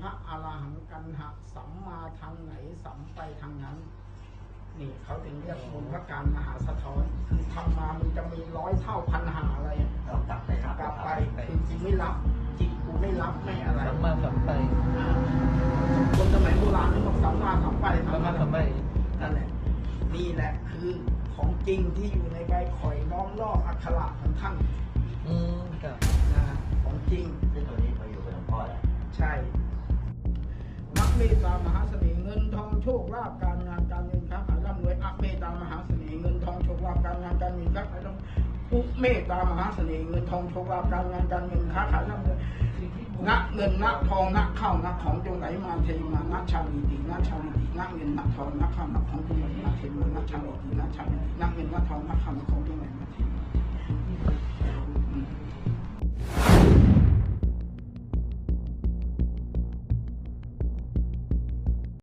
พระอรหังกันหะสัมมาทางไหนสัมไปทางนั้น นี่เขาถึงเรียกบุญพระการมหาสะท้อนคือทำมามันจะมีร้อยเท่าพันหาอะไรอะเรากลับไปครับกลับไปคือจริงไม่รับจิตกูไม่รับไม่อะไรสัมมาสัมไปอ่าคนสมัยโบราณนี่บอกสัมมาสัมไปสัมมาสัมไปนั่นแหละนี่แหละคือของจริงที่อยู่ในใบข่อยล้อมรอบอักขระของท่านอืมครับนะของจริงซึ่งตัวนี้มาอยู่กับหลวงพ่อแล้วใช่นัก เมตตามหาเสน่ห์เงินทองโชคลาภการงานการเงินค้าขายร่ำรวยอัเมตตามหาเสน่ห์เงินทองโชคลาภการงานการเงินค้าขายร่ำรวยอุเมตตามหาเสน่ห์เงินทองโชคลาภการงานการเงินค้าขายร่ำรวยนักเงินนักทองนักเข้านักของจงไหลมาเทมานักชาลีตินักชาลีตินักเงินนักทองนักเข้านักของจงไหลมาเทมานักชาลีตินักชาลีตินักเงินนักทองนักเข้านักของ